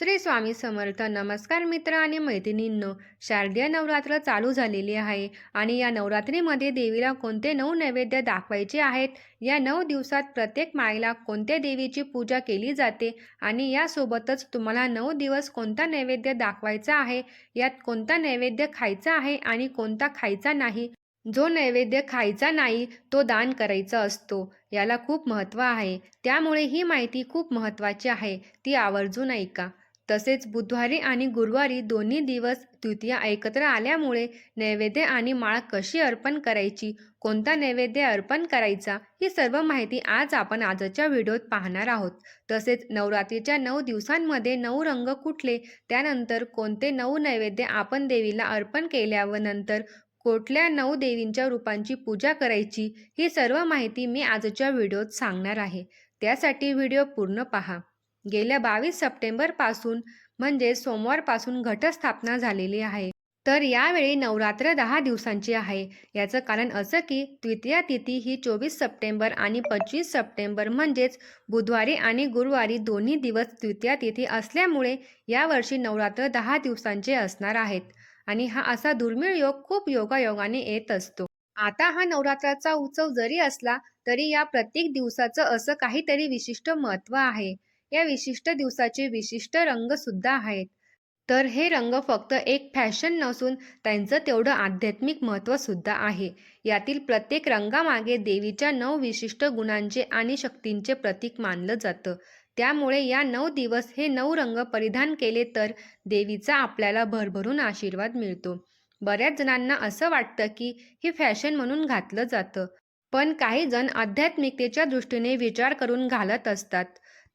श्री स्वामी समर्थ. नमस्कार मित्र आणि मैत्रिणींनो शारदीय नवरात्र चालू झालेली आहे आणि या नवरात्रीमध्ये देवीला कोणते नऊ नैवेद्य दाखवायचे आहेत? या नऊ दिवसात प्रत्येक माईला कोणत्या देवीची पूजा केली जाते? आणि यासोबतच तुम्हाला नऊ दिवस कोणता नैवेद्य दाखवायचा आहे? यात कोणता नैवेद्य खायचा आहे आणि कोणता खायचा नाही? जो नैवेद्य खायचा नाही तो दान करायचा असतो. याला खूप महत्त्व आहे. त्यामुळे ही माहिती खूप महत्त्वाची आहे. ती आवर्जून ऐका. तसेच बुधवारी आणि गुरुवारी दोन्ही दिवस तृतीया एकत्र आल्यामुळे नैवेद्य आणि माळ कशी अर्पण करायची कोणता नैवेद्य अर्पण करायचा ही सर्व माहिती आज आपण आजच्या व्हिडिओत पाहणार आहोत. तसेच नवरात्रीच्या नऊ दिवसांमध्ये नऊ रंग कुठले त्यानंतर कोणते नऊ नैवेद्य आपण देवीला अर्पण केल्यावर नंतर कुठल्या नऊ देवींच्या रूपांची पूजा करायची ही सर्व माहिती मी आजच्या व्हिडिओत सांगणार आहे. त्यासाठी व्हिडिओ पूर्ण पहा. गेल्या बावीस सप्टेंबरपासून म्हणजे सोमवारपासून घटस्थापना झालेली आहे. तर यावेळी नवरात्र दहा दिवसांची आहे. याचं कारण असं की द्वितीया तिथी ही चोवीस सप्टेंबर आणि पंचवीस सप्टेंबर म्हणजेच बुधवारी आणि गुरुवारी दोन्ही दिवस द्वितीया तिथी असल्यामुळे यावर्षी नवरात्र दहा दिवसांचे असणार आहेत. आणि हा असा दुर्मिळ योग खूप योगायोगाने येत असतो. आता हा नवरात्राचा उत्सव जरी असला तरी या प्रत्येक दिवसाचं असं काहीतरी विशिष्ट महत्त्व आहे. या विशिष्ट दिवसाचे विशिष्ट रंग सुद्धा आहेत. तर हे रंग फक्त एक फॅशन नसून त्यांचं तेवढं आध्यात्मिक महत्त्व सुद्धा आहे. यातील प्रत्येक रंगामागे देवीच्या नऊ विशिष्ट गुणांचे आणि शक्तींचे प्रतीक मानलं जातं. त्यामुळे या नऊ दिवस हे नऊ रंग परिधान केले तर देवीचा आपल्याला भरभरून आशीर्वाद मिळतो. बऱ्याच जणांना असं वाटतं की हे फॅशन म्हणून घातलं जातं. पण काही जण आध्यात्मिकतेच्या दृष्टीने विचार करून घालत असतात.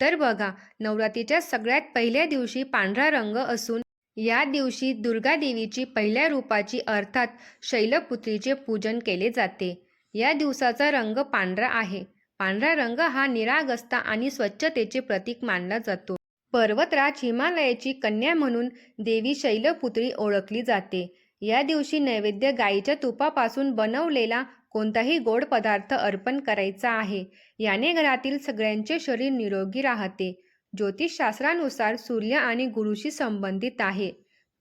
तर बघा नवरात्रीच्या सगळ्यात पहिल्या दिवशी पांढरा रंग असून या दिवशी दुर्गा देवीची पहिल्या रूपाची अर्थात शैलपुत्रीचे पूजन केले जाते. या दिवसाचा रंग पांढरा आहे. पांढरा रंग हा निरागस्ता आणि स्वच्छतेचे प्रतीक मानला जातो. पर्वतराज हिमालयाची कन्या म्हणून देवी शैलपुत्री ओळखली जाते. या दिवशी नैवेद्य गाईच्या तुपापासून बनवलेला कोणताही गोड पदार्थ अर्पण करायचा आहे. याने घरातील सगळ्यांचे शरीर निरोगी राहते. ज्योतिषशास्त्रानुसार सूर्य आणि गुरुशी संबंधित आहे.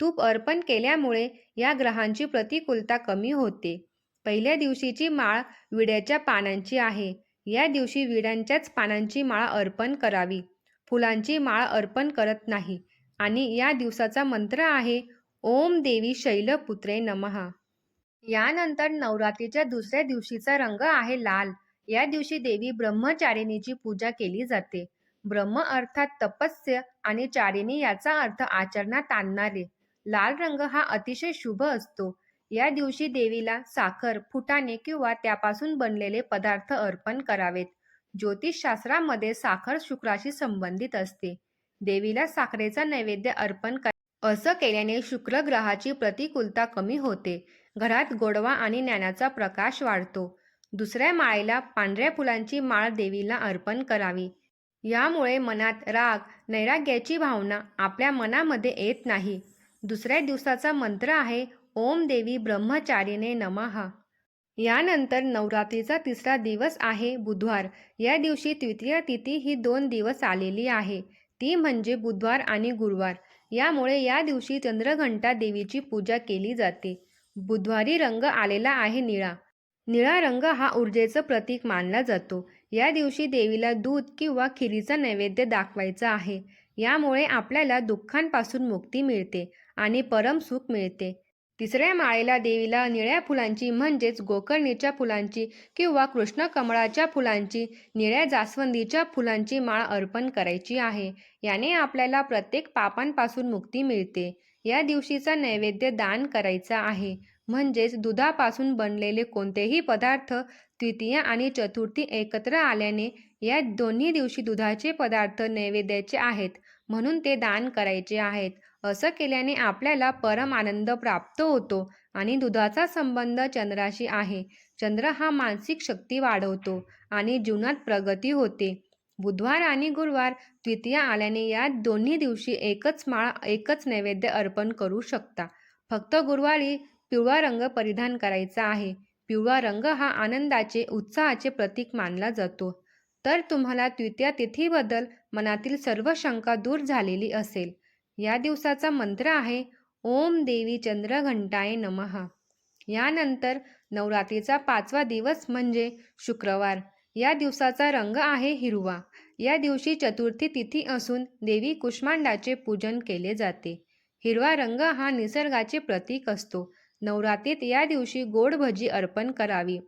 तूप अर्पण केल्यामुळे या ग्रहांची प्रतिकूलता कमी होते. पहिल्या दिवशीची माळ विड्याच्या पानांची आहे. या दिवशी विड्यांच्याच पानांची माळ अर्पण करावी. फुलांची माळ अर्पण करत नाही. आणि या दिवसाचा मंत्र आहे ओम देवी शैलपुत्रे नमहा यानंतर नवरात्रीच्या दुसऱ्या दिवशीचा रंग आहे लाल. या दिवशी देवी ब्रह्मचारिणीची पूजा केली जाते. ब्रह्म अर्थात तपस्य आणि चारिणी याचा अर्थ आचरणात आणणारे. लाल रंग हा अतिशय शुभ असतो. या दिवशी देवीला साखर फुटाणे किंवा त्यापासून बनलेले पदार्थ अर्पण करावेत. ज्योतिषशास्त्रामध्ये साखर शुक्राशी संबंधित असते. देवीला साखरेचा नैवेद्य अर्पण कर असं केल्याने शुक्र ग्रहाची प्रतिकूलता कमी होते. घरात गोडवा आणि ज्ञानाचा प्रकाश वाढतो. दुसऱ्या माळेला पांढऱ्या फुलांची माळ देवीला अर्पण करावी. यामुळे मनात राग नैराग्याची भावना आपल्या मनामध्ये येत नाही. दुसऱ्या दिवसाचा मंत्र आहे ओम देवी ब्रह्मचारीने नमहा यानंतर नवरात्रीचा तिसरा दिवस आहे बुधवार. या दिवशी तृतीय तिथी ही दोन दिवस आलेली आहे. ती म्हणजे बुधवार आणि गुरुवार. यामुळे या दिवशी चंद्रघंटा देवीची पूजा केली जाते. बुधवारी रंग आलेला आहे निळा. निळा रंग हा ऊर्जेचं प्रतीक मानला जातो. या दिवशी देवीला दूध किंवा खिरीचा नैवेद्य दाखवायचा आहे. यामुळे आपल्याला दुःखांपासून मुक्ती मिळते आणि परम सुख मिळते. तिसऱ्या माळेला देवीला निळ्या फुलांची म्हणजेच गोकर्णीच्या फुलांची किंवा कृष्णकमळाच्या फुलांची निळ्या जास्वंदीच्या फुलांची माळ अर्पण करायची आहे. याने आपल्याला प्रत्येक पापांपासून मुक्ती मिळते. या दिवशीचा नैवेद्य दान करायचा आहे. म्हणजेच दुधापासून बनलेले कोणतेही पदार्थ तृतीय आणि चतुर्थी एकत्र आल्याने या दोन्ही दिवशी दुधाचे पदार्थ नैवेद्याचे आहेत. म्हणून ते दान करायचे आहेत. असं केल्याने आपल्याला परम आनंद प्राप्त होतो आणि दुधाचा संबंध चंद्राशी आहे. चंद्र हा मानसिक शक्ती वाढवतो आणि जीवनात प्रगती होते. बुधवार आणि गुरुवार द्वितीया आल्याने या दोन्ही दिवशी एकच माळ एकच नैवेद्य अर्पण करू शकता. फक्त गुरुवारी पिवळा रंग परिधान करायचा आहे. पिवळा रंग हा आनंदाचे उत्साहाचे प्रतीक मानला जातो. तर तुम्हाला द्वितीया तिथीबद्दल मनातील सर्व शंका दूर झालेली असेल. या दिवसाचा मंत्र आहे ओम देवी चंद्रघंटाय नमः. यानंतर नवरात्रीचा पाचवा दिवस म्हणजे शुक्रवार. या दिवसाचा रंग आहे हिरवा. या दिवशी चतुर्थी तिथी असून देवी कुष्मांडाचे पूजन केले जाते. हिरवा रंग हा निसर्गाचे प्रतीक असतो. नवरात्रीत या दिवशी गोड भजी अर्पण करावी.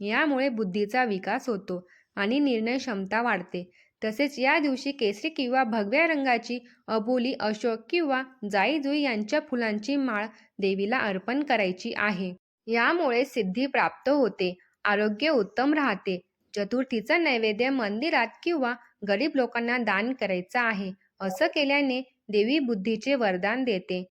यामुळे बुद्धीचा विकास होतो आणि निर्णय क्षमता वाढते. तसेच या दिवशी केसरी किंवा भगव्या रंगाची अबोली अशोक किंवा जाई जुई यांच्या फुलांची माळ देवीला अर्पण करायची आहे. यामुळे सिद्धी प्राप्त होते. आरोग्य उत्तम राहते. चतुर्थीचा नैवेद्य मंदिरात किंवा गरीब लोकांना दान करायचा आहे असं केल्याने देवी बुद्धीचे वरदान देते.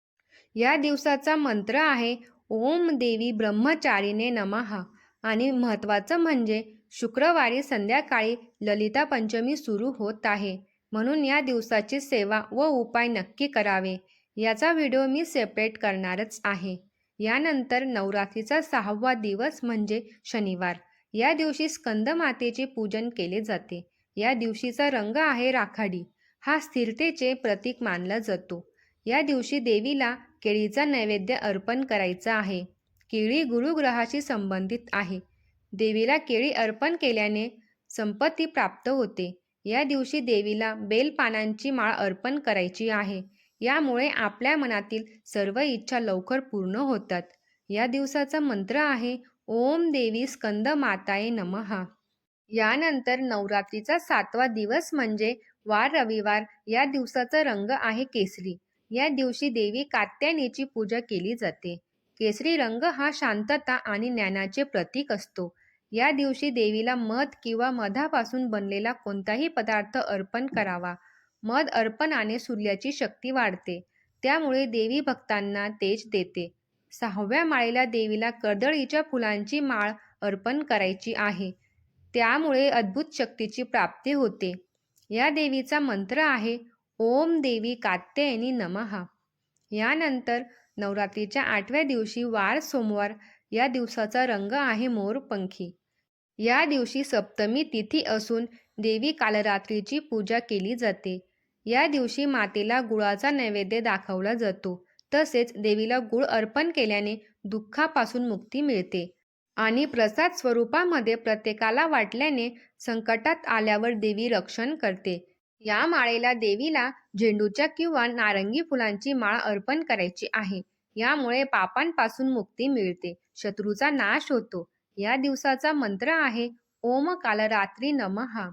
या दिवसाचा मंत्र आहे ओम देवी ब्रह्मचारीने नमः. आणि महत्त्वाचं म्हणजे शुक्रवारी संध्याकाळी ललिता पंचमी सुरू होत आहे. म्हणून या दिवसाची सेवा व उपाय नक्की करावे. याचा व्हिडिओ मी सेपरेट करणारच आहे. यानंतर नवरात्रीचा सहावा दिवस म्हणजे शनिवार. या दिवशी स्कंद मातेचे पूजन केले जाते. या दिवशीचा रंग आहे राखाडी. हा स्थिरतेचे प्रतीक मानला जातो. या दिवशी देवीला केळीचा नैवेद्य अर्पण करायचा आहे. केळी गुरुग्रहाशी संबंधित आहे. देवीला केळी अर्पण केल्याने संपत्ती प्राप्त होते. या दिवशी देवीला बेलपानांची माळ अर्पण करायची आहे. यामुळे आपल्या मनातील सर्व इच्छा लवकर पूर्ण होतात. या दिवसाचा मंत्र आहे ओम देवी स्कंद माताये नमहा यानंतर नवरात्रीचा सातवा दिवस म्हणजे वार रविवार. या दिवसाचा रंग आहे केसरी. या दिवशी देवी कात्यायनीची पूजा केली जाते. केसरी रंग हा शांतता आणि ज्ञानाचे प्रतीक असतो. या दिवशी देवीला मध किंवा मधापासून बनलेला कोणताही पदार्थ अर्पण करावा. मध अर्पणाने सूर्याची शक्ती वाढते. त्यामुळे देवी भक्तांना तेज देते. सहाव्या माळेला देवीला कर्दळीच्या फुलांची माळ अर्पण करायची आहे. त्यामुळे अद्भुत शक्तीची प्राप्ती होते. या देवीचा मंत्र आहे ओम देवी कात्यायनी नमहा यानंतर नवरात्रीच्या आठव्या दिवशी वार सोमवार या दिवसाचा रंग आहे मोरपंखी या दिवशी सप्तमी तिथी असून देवी कालरात्रीची पूजा केली जाते. या दिवशी मातेला गुळाचा नैवेद्य दाखवला जातो. तसेच देवीला गुळ अर्पण केल्याने दुःखापासून मुक्ती मिळते. आणि प्रसाद स्वरूपामध्ये प्रत्येकाला वाटल्याने संकटात आल्यावर देवी रक्षण करते. या माळेला देवीला झेंडूच्या किंवा नारंगी फुलांची माळ अर्पण करायची आहे. यामुळे पापांपासून मुक्ती मिळते. शत्रूचा नाश होतो. या दिवसाचा मंत्र आहे ओम कालरात्री नमहा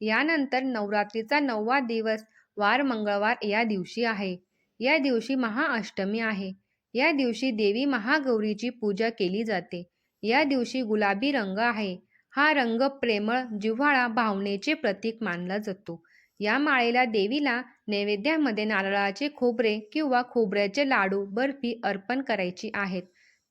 यानंतर नवरात्रीचा नववा दिवस वार मंगळवार या दिवशी आहे. या दिवशी महाअष्टमी आहे. या दिवशी देवी महागौरीची पूजा केली जाते. या दिवशी गुलाबी रंग आहे. हा रंग प्रेमळ जिव्हाळा भावनेचे प्रतीक मानला जातो. या माळेला देवीला नैवेद्यामध्ये नारळाचे खोबरे किंवा खोबऱ्याचे लाडू बर्फी अर्पण करायची आहेत.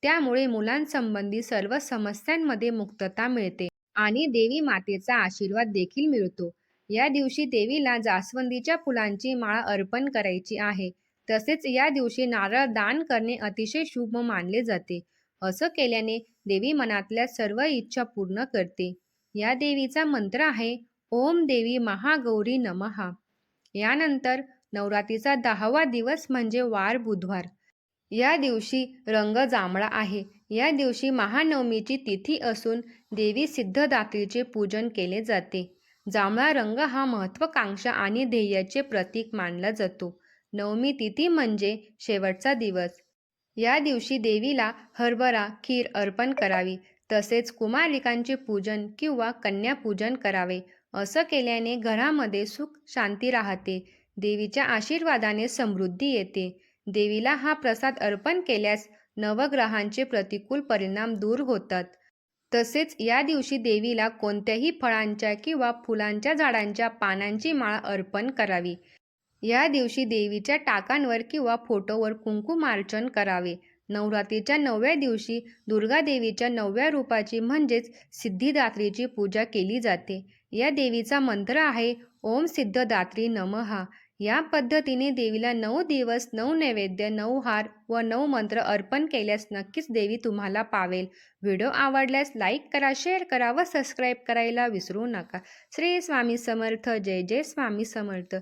त्यामुळे मुलांसंबंधी सर्व समस्यांमध्ये मुक्तता मिळते आणि देवी मातेचा आशीर्वाद देखील मिळतो. या दिवशी देवीला जास्वंदीच्या फुलांची माळ अर्पण करायची आहे. तसेच या दिवशी नारळ दान करणे अतिशय शुभ मानले जाते. असं केल्याने देवी मनातल्या सर्व इच्छा पूर्ण करते. या देवीचा मंत्र आहे ओम देवी महागौरी नमहा. यानंतर नवरात्रीचा दहावा दिवस म्हणजे वार बुधवार. या दिवशी रंग जांभळा आहे. या दिवशी महानवमीची तिथी असून देवी सिद्धदात्रीचे पूजन केले जाते. जांभळा रंग हा महत्त्वाकांक्षा आणि ध्येयाचे प्रतीक मानला जातो. नवमी तिथी म्हणजे शेवटचा दिवस. या दिवशी देवीला हरभरा खीर अर्पण करावी. तसेच कुमारिकांचे पूजन किंवा कन्यापूजन करावे. असं केल्याने घरामध्ये सुख शांती राहते. देवीच्या आशीर्वादाने समृद्धी येते. देवीला हा प्रसाद अर्पण केल्यास नवग्रहांचे प्रतिकूल परिणाम दूर होतात. तसेच या दिवशी देवीला कोणत्याही फळांच्या किंवा फुलांच्या झाडांच्या पानांची माळ अर्पण करावी. या दिवशी देवीच्या टाकांवर किंवा फोटोवर कुंकुमार्चन करावे. नवरात्रीच्या नवव्या दिवशी दुर्गा देवीच्या नवव्या रूपाची म्हणजेच सिद्धिदात्रीची पूजा केली जाते. या देवीचा मंत्र आहे ओम सिद्धदात्री नमहा या पद्धतीने देवीला नऊ दिवस नऊ नैवेद्य नऊ हार व नऊ मंत्र अर्पण केल्यास नक्कीच देवी तुम्हाला पावेल. व्हिडिओ आवडल्यास लाईक करा शेअर करा व सबस्क्राईब करायला विसरू नका. श्री स्वामी समर्थ. जय जय स्वामी समर्थ.